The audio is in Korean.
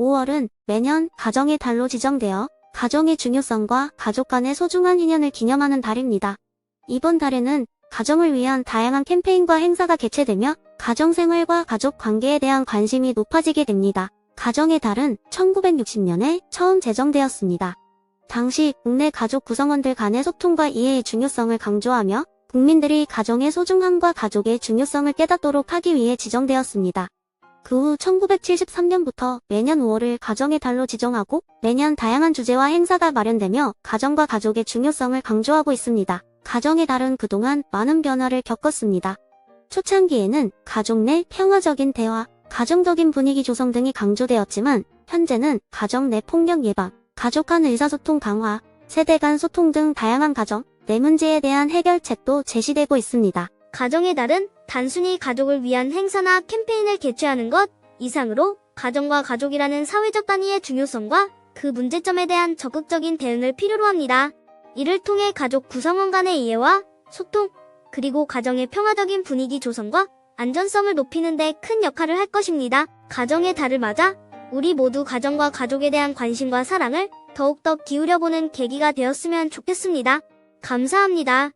5월은 매년 가정의 달로 지정되어 가정의 중요성과 가족 간의 소중한 인연을 기념하는 달입니다. 이번 달에는 가정을 위한 다양한 캠페인과 행사가 개최되며 가정생활과 가족 관계에 대한 관심이 높아지게 됩니다. 가정의 달은 1960년에 처음 제정되었습니다. 당시 국내 가족 구성원들 간의 소통과 이해의 중요성을 강조하며 국민들이 가정의 소중함과 가족의 중요성을 깨닫도록 하기 위해 지정되었습니다. 그 후 1973년부터 매년 5월을 가정의 달로 지정하고 매년 다양한 주제와 행사가 마련되며 가정과 가족의 중요성을 강조하고 있습니다. 가정의 달은 그동안 많은 변화를 겪었습니다. 초창기에는 가족 내 평화적인 대화, 가정적인 분위기 조성 등이 강조되었지만 현재는 가정 내 폭력 예방, 가족 간 의사소통 강화, 세대 간 소통 등 다양한 가정 내 문제에 대한 해결책도 제시되고 있습니다. 가정의 달은 단순히 가족을 위한 행사나 캠페인을 개최하는 것 이상으로 가정과 가족이라는 사회적 단위의 중요성과 그 문제점에 대한 적극적인 대응을 필요로 합니다. 이를 통해 가족 구성원 간의 이해와 소통, 그리고 가정의 평화적인 분위기 조성과 안전성을 높이는 데 큰 역할을 할 것입니다. 가정의 달을 맞아 우리 모두 가정과 가족에 대한 관심과 사랑을 더욱더 기울여보는 계기가 되었으면 좋겠습니다. 감사합니다.